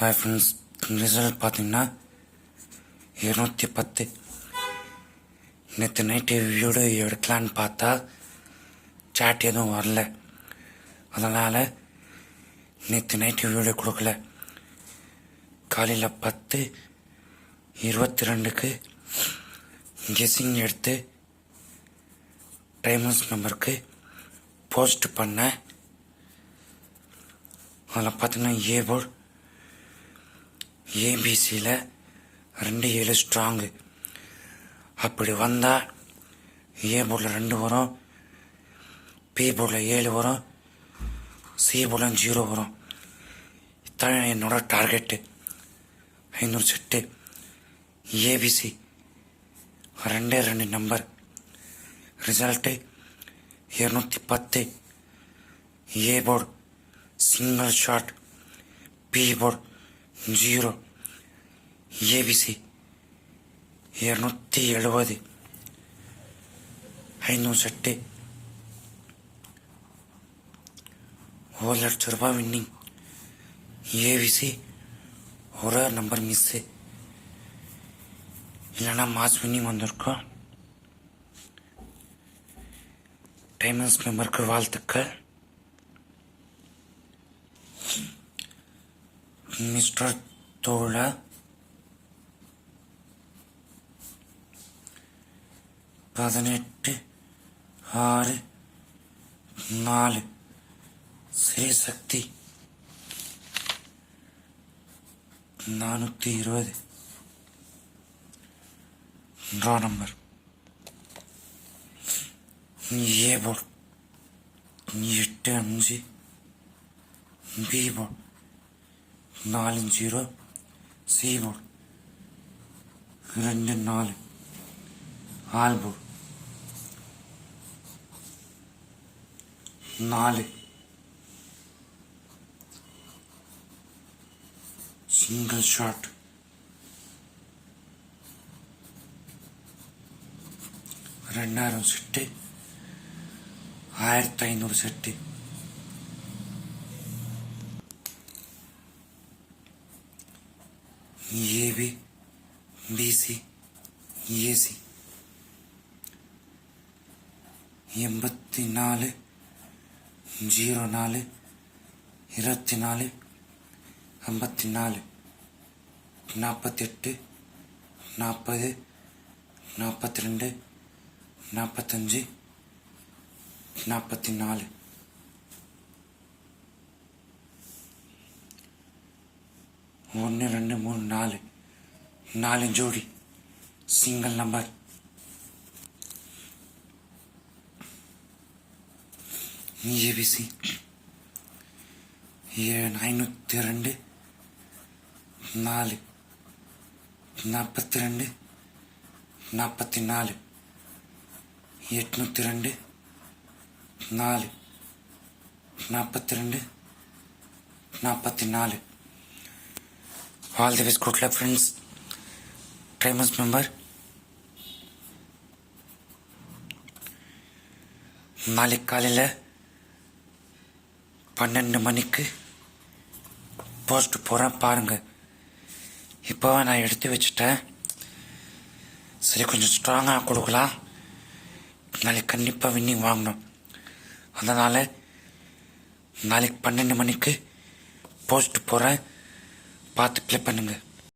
Hi friends result பார்த்தீங்கன்னா இருநூத்தி பத்து. நேற்று நைட்டு வீடு எடுக்கலான்னு பார்த்தா சாட் எதுவும் வரல. அதனால் நேற்று நைட்டு வீடியோ கொடுக்கல. காலையில் பத்து இருபத்தி ரெண்டுக்கு கெஸிங் எடுத்து டைமர்ஸ் நம்பருக்கு போஸ்ட் பண்ணேன். அதில் பார்த்தீங்கன்னா ஏ போர்டு ஏபிசியில் ரெண்டு ஏழு ஸ்ட்ராங்கு அப்படி வந்தால் ஏ போர்டில் ரெண்டு வரும் பி போர்டில் ஏழு வரும் சி போர்டில் ஜீரோ வரும். இதான் என்னோட டார்கெட்டு ஐநூறு செட்டு ஏபிசி ரெண்டே ரெண்டு நம்பர் ரிசல்ட்டு இரநூத்தி பத்து. A board single shot B board zero. ABC. இரநூத்தி எழுபது ஐநூறு செட்டு ஒரு லட்ச ரூபாய் வின்னிங் ஏபிசி. ஒரே நம்பர் மிஸ்ஸு இல்லைன்னா மாஸ் வின்னிங் வந்திருக்கோம் டைமண்ட்ஸ் மெம்பருக்கு வாழ்த்துக்கள். மிஸ்டர் தோழா. பதினெட்டு ஆறு நாலு. ஸ்ரீசக்தி நானூற்றி இருபது. Draw number. A board. எட்டு அஞ்சு. B board. நாலு ஜீரோ சி போர்டு ரெண்டு நாலு ஆல் போர்டு நாலு சிங்கிள் ஷாட் ரெண்டாயிரம் செட்டு ஆயிரத்தி ஐநூறு செட்டு ஏபி பிசி ஏசி எண்பத்தி நாலு ஜீரோ நாலு இருபத்தி நாலு ஐம்பத்தி நாலு நாற்பத்தெட்டு நாற்பது நாற்பத்தி ரெண்டு நாற்பத்தஞ்சு நாற்பத்தி நாலு ஒன்று ரெண்டு மூணு நாலு. நாலு ஜோடி. Single number. ஏபிசி. ஐநூற்றி ரெண்டு. நாலு. நாற்பத்தி ரெண்டு. நாற்பத்தி நாலு. எட்நூற்றி ரெண்டு. நாலு. நாற்பத்தி ரெண்டு. நாற்பத்தி நாலு. All the best good luck friends ட்ரைமஸ் member நாளைக்கு காலையில் பன்னெண்டு மணிக்கு போஸ்ட் போகிறேன் பாருங்கள் இப்போ நான் எடுத்து வச்சுட்டேன். சரி கொஞ்சம் ஸ்ட்ராங்காக கொடுக்கலாம். நாளைக்கு கண்டிப்பாக வின்னிங் வாங்கணும். அதனால் நாளைக்கு பன்னெண்டு மணிக்கு போஸ்ட் போகிறேன் பார்த்து ப்ளே பண்ணுங்கள்